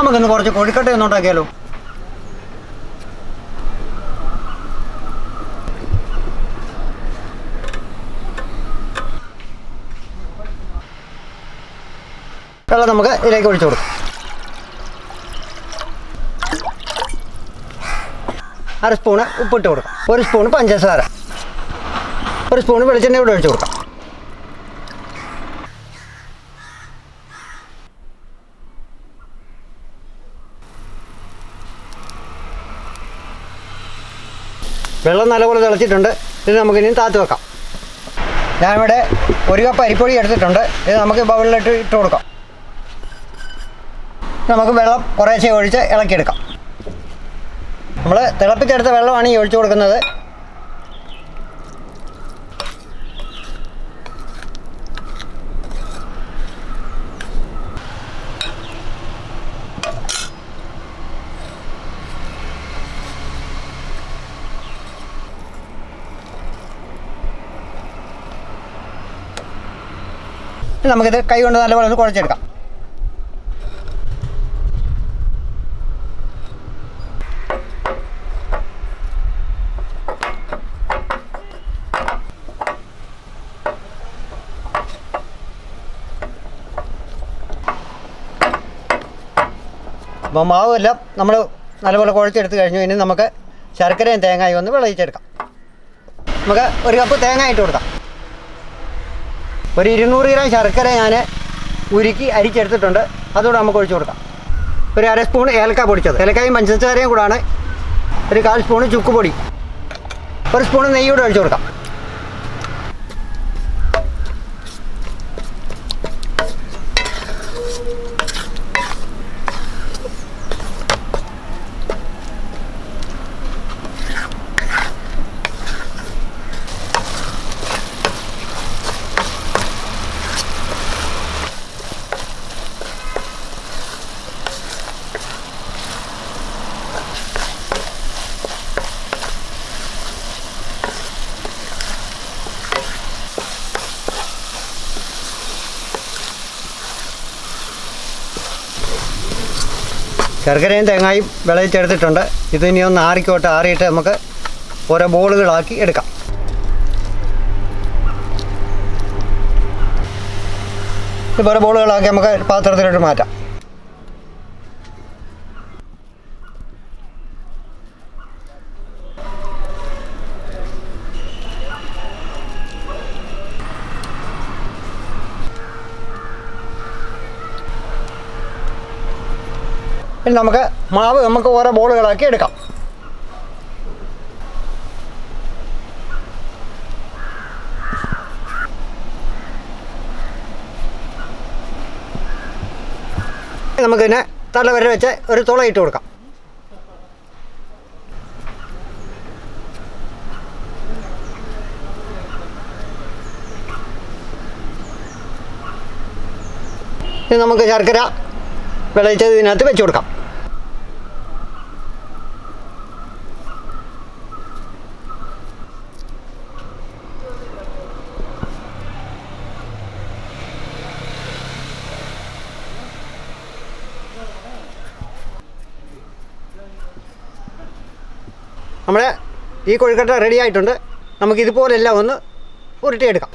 നമുക്കിന്ന് കുറച്ച് കൊഴുക്കട്ട ഒന്ന് ഉണ്ടാക്കിയാലോ? വെള്ളം നമുക്ക് ഇതിലേക്ക് ഒഴിച്ചു കൊടുക്കാം. അര സ്പൂണ് ഉപ്പിട്ട് കൊടുക്കാം. ഒരു സ്പൂണ് പഞ്ചസാര. ഒരു സ്പൂണ് വെളിച്ചെണ്ണ ഇവിടെ ഒഴിച്ചു കൊടുക്കാം. വെള്ളം നല്ലപോലെ തിളച്ചിട്ടുണ്ട്. ഇത് നമുക്കിനി താത്ത് വെക്കാം. ഞാനിവിടെ ഒരു കപ്പ് അരിപ്പൊടി എടുത്തിട്ടുണ്ട്. ഇത് നമുക്ക് ബൗളിലിട്ട് ഇട്ട് കൊടുക്കാം. നമുക്ക് വെള്ളം കുറേശ്ശെ ഒഴിച്ച് ഇളക്കിയെടുക്കാം. നമ്മൾ തിളപ്പിച്ചെടുത്ത വെള്ളമാണ് ഈ ഒഴിച്ചു കൊടുക്കുന്നത്. നമുക്കിത് കൈ കൊണ്ട് നല്ലപോലെ ഒന്ന് കുഴച്ചെടുക്കാം. അപ്പോൾ മാവെല്ലാം നമ്മൾ നല്ലപോലെ കുഴച്ചെടുത്ത് കഴിഞ്ഞു. ഇനി നമുക്ക് ശർക്കരയും തേങ്ങയും ഒന്ന് വിളയിച്ചെടുക്കാം. നമുക്ക് ഒരു കപ്പ് തേങ്ങ ഇട്ട് കൊടുക്കാം. ഒരു ഇരുന്നൂറ് ഗ്രാം ശർക്കര ഞാൻ ഉരുക്കി അരിച്ചെടുത്തിട്ടുണ്ട്. അതുകൂടെ നമുക്ക് ഒഴിച്ചു കൊടുക്കാം. ഒരു അര സ്പൂൺ ഏലക്ക പൊടിച്ചത്. ഏലക്കായും പഞ്ചസാരയും കൂടാണ്. ഒരു കാൽ സ്പൂൺ ചുക്ക് പൊടി. ഒരു സ്പൂൺ നെയ്യൂടെ ഒഴിച്ചു കൊടുക്കാം. ശർക്കരയും തേങ്ങയും വിളയിച്ചെടുത്തിട്ടുണ്ട്. ഇത് ഇനി ഒന്ന് ആറിക്കോട്ടെ ആറിയിട്ട് നമുക്ക് ഓരോ ബോളുകളാക്കി എടുക്കാം. ഇപ്പോൾ ഓരോ ബോളുകളാക്കി നമുക്ക് പാത്രത്തിലോട്ട് മാറ്റാം. ഇനി നമുക്ക് മാവ് നമുക്ക് ഓരോ ബോളുകളാക്കി എടുക്കാം. നമുക്കിതിനെ തലവര വെച്ച് ഒരു തുള ഇട്ട് കൊടുക്കാം. ഇനി നമുക്ക് ശർക്കര വിളയിച്ചത് ഇതിനകത്ത് വെച്ച് കൊടുക്കാം. നമ്മുടെ ഈ കൊഴുക്കട്ട റെഡി ആയിട്ടുണ്ട്. നമുക്ക് ഇതുപോലെല്ലാം ഒന്ന് ഉരുട്ടിയെടുക്കാം.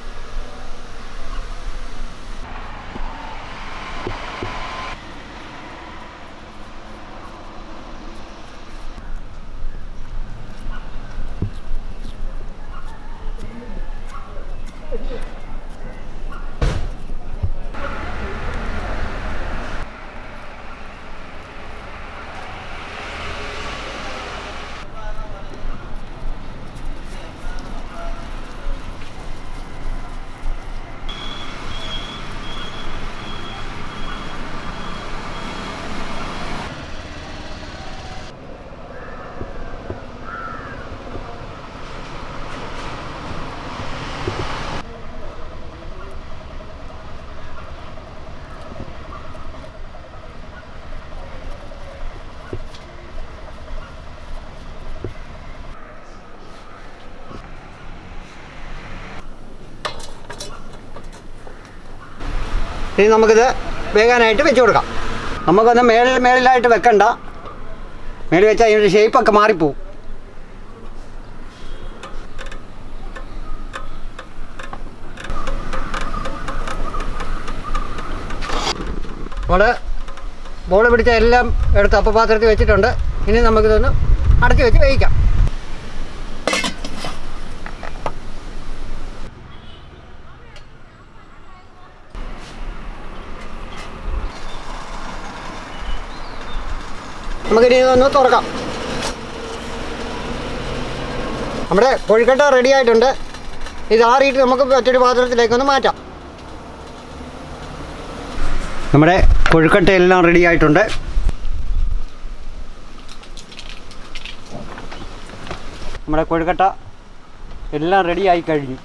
ഇനി നമുക്കിത് വേകാനായിട്ട് വെച്ച് കൊടുക്കാം. നമുക്കൊന്ന് മേളിൽ മേളിലായിട്ട് വെക്കണ്ട. മേളിൽ വെച്ചാൽ അതിന്റെ ഷേപ്പൊക്കെ മാറിപ്പോവും. നമ്മൾ ബോൾ പിടിച്ച എല്ലാം എടുത്ത് അപ്പപാത്രത്തിൽ വെച്ചിട്ടുണ്ട്. ഇനി നമുക്കിതൊന്ന് അടച്ചു വെച്ച് വേവിക്കാം. നമുക്കിനി ഒന്ന് തുറക്കാം. നമ്മുടെ കോഴിക്കട്ട റെഡി ആയിട്ടുണ്ട്. ഇത് ആറിയിട്ട് നമുക്ക് മറ്റൊരു പാത്രത്തിലേക്കൊന്ന് മാറ്റാം. നമ്മുടെ കൊഴുക്കട്ട എല്ലാം റെഡി ആയിട്ടുണ്ട്. നമ്മുടെ കൊഴുക്കട്ട എല്ലാം റെഡി ആയി കഴിഞ്ഞു.